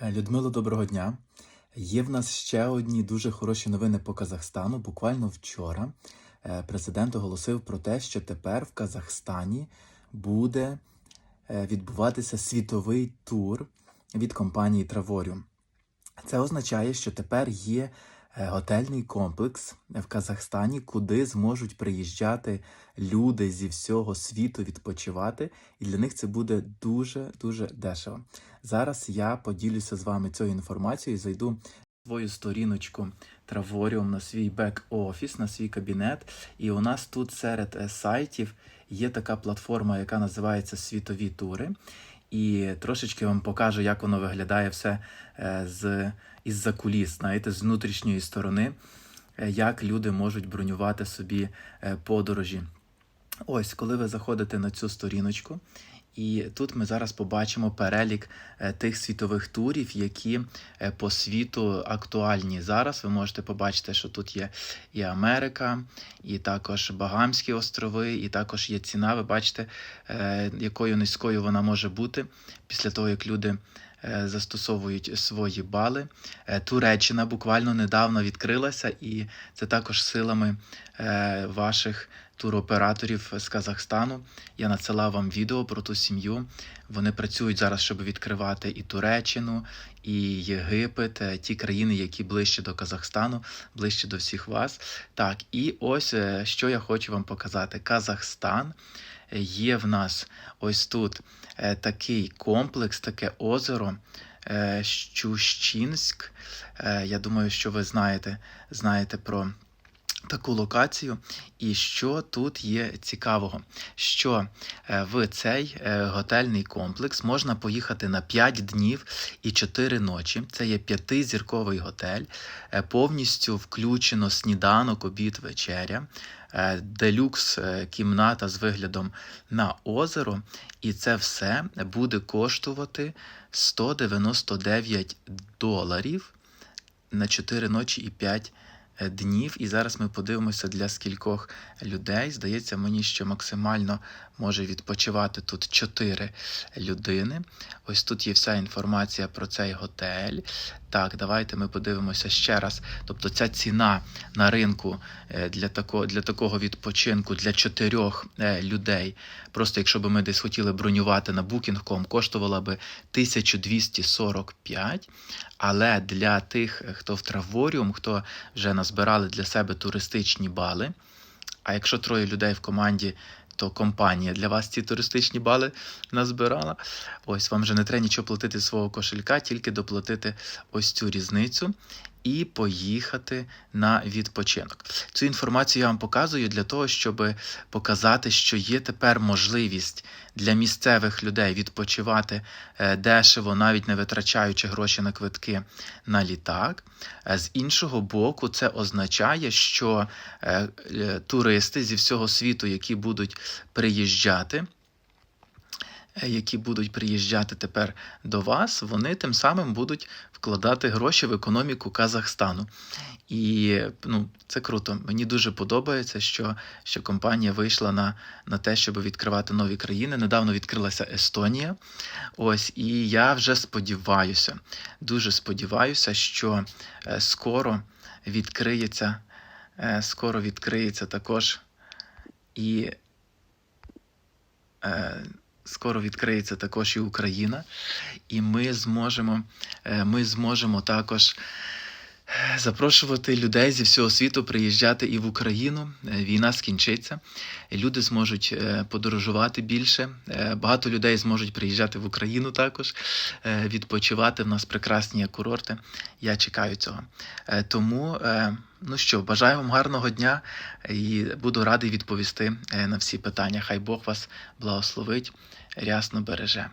Е, Людмило, доброго дня. Є в нас ще одні дуже хороші новини по Казахстану. Буквально вчора е, президент оголосив про те, що тепер в Казахстані буде е, відбуватися світовий тур від компанії Траворіум. Це означає, що тепер є готельний комплекс в Казахстані, куди зможуть приїжджати люди зі всього світу відпочивати, і для них це буде дуже дуже дешево. Зараз я поділюся з вами цією інформацією. Зайду свою сторіночку Travorіум на свій бек-офіс, на свій кабінет. І у нас тут серед е, сайтів є така платформа, яка називається Світові тури. І трошечки вам покажу, як воно виглядає все е, з із-за куліс, знаєте, з внутрішньої сторони, е, як люди можуть бронювати собі е, подорожі. Ось, коли ви заходите на цю сторіночку, і тут ми зараз побачимо перелік е, тих світових турів, які е, по світу актуальні. Зараз ви можете побачити, що тут є і Америка, і також Багамські острови, і також є ціна. Ви бачите, е, якою низькою вона може бути після того, як люди застосовують свої бали. Туреччина буквально недавно відкрилася, і це також силами ваших туроператорів з Казахстану. Я надсилав вам відео про ту сім'ю. Вони працюють зараз, щоб відкривати і Туреччину, і Єгипет, е, ті країни, які ближче до Казахстану, ближче до всіх вас. Так, і ось е, що я хочу вам показати: Казахстан. Е, Є в нас ось тут такий комплекс, таке озеро. Щущинськ. Я думаю, що ви знаєте, знаєте про таку локацію. І що тут є цікавого? Що е, в цей е, готельний комплекс можна поїхати на 5 днів і 4 ночі. Це є п'ятизірковий готель, е, повністю включено сніданок, обід, вечеря. Делюкс кімната з виглядом на озеро, і це все буде коштувати 199 доларів на 4 ночі і 5 е, днів. І зараз ми подивимося для скількох людей. Здається мені, що максимально може відпочивати тут 4 людини. Ось тут є вся інформація про цей готель. Так, давайте ми подивимося ще раз. Тобто ця ціна на ринку е, для такого, для такого відпочинку для чотирьох е, людей. Просто якщо б ми десь хотіли бронювати на Booking.com, коштувала би 1245. Але для тих, е, хто в Траворіум, хто вже назбирали для себе туристичні бали. А якщо троє людей в команді, то компанія для вас ці туристичні бали назбирала. Ось вам вже не треба нічого платити з свого кошелька, тільки доплатити ось цю різницю і поїхати на відпочинок. Цю інформацію я вам показую для того, щоб показати, що є тепер можливість для місцевих людей відпочивати е, дешево, навіть не витрачаючи гроші на квитки на літак. Е, З іншого боку, це означає, що е, туристи зі всього світу, які будуть приїжджати, які будуть приїжджати тепер до вас, вони тим самим будуть вкладати гроші в економіку Казахстану. І ну, це круто. Мені дуже подобається, що, що компанія вийшла на, на те, щоб відкривати нові країни. Недавно відкрилася Естонія. Ось, і я вже сподіваюся, дуже сподіваюся, що е, скоро відкриється, е, скоро відкриється також і. Скоро відкриється також і Україна, і ми зможемо, е, ми зможемо також запрошувати людей зі всього світу приїжджати і в Україну. Е, Війна скінчиться, люди зможуть е, подорожувати більше. Е, Багато людей зможуть приїжджати в Україну також, відпочивати. В нас прекрасні курорти. Я чекаю цього. Тому, ну що, бажаю вам гарного дня і буду радий відповісти на всі питання. Хай Бог вас благословить, рясно береже.